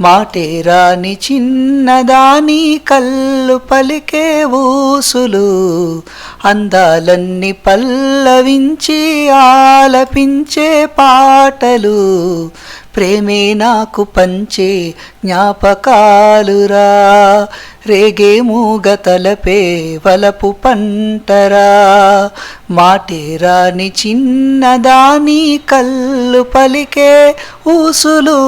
మాటేరాని చిన్నదాని కళ్ళు పలికే ఊసులు. అందాలన్నీ పల్లవించి ఆలపించే పాటలు. ప్రేమే నాకు పంచే జ్ఞాపకాలురా. రేగే మూగ తలపే వలపు పంటరా. మాటేరాని చిన్నదాని కళ్ళు పలికే ఊసులు.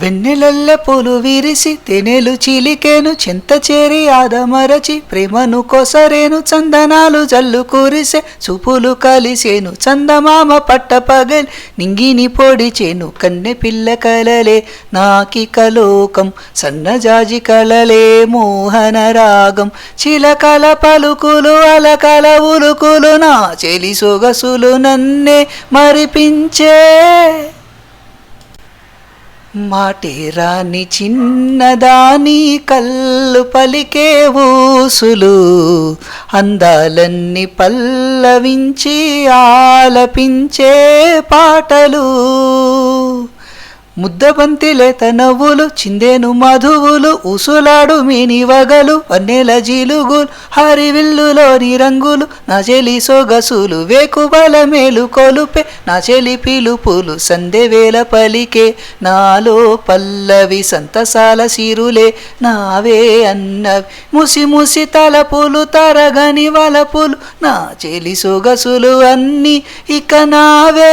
వెన్నెలల్ల పొలు విరిసి తెనెలు చిలికేను చింత చేరి ఆదమరచి ప్రేమను కొసరేను చందనాలు జల్లు కురిసే చూపులు కలిసేను చందమామ పట్ట పగల్ నింగిని పొడిచేను కన్నె పిల్ల కలలే నాకి కలోకం సన్నజాజి కలలే మోహన రాగం. చిలకల పలుకులు అలకల ఉలుకులు నా చెలి సొగసులు నన్నే మరిపించే. మాటేరాని చిన్నదాని కళ్ళు పలికే ఊసులు అందాలన్నీ పల్లవించి ఆలపించే పాటలు. ముద్దబంతిలే లేత నవ్వులు చిందేను మధువులు ఉసులాడు మీని వగలు వన్నెల హరివిల్లులోని రంగులు నా చెలి సొగసులు వేకుబల మేలు కొలుపే నా చెలి పిలుపులు సందెవేల పలికే నాలో పల్లవి సంతసాల సిరులే నావే అన్నవి. ముసి ముసి తలపులు తరగని వలపులు నా చెలి సొగసులు అన్నీ ఇక నావే.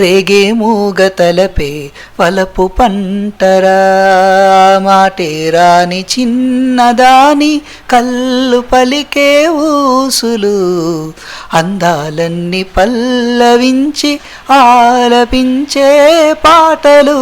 రేగే మూగ తలపే వలపు పంటరా మాటేరాని చిన్నదాని కళ్ళు పలికే ఊసులు అందాలన్నీ పల్లవించి ఆలపించే పాటలు.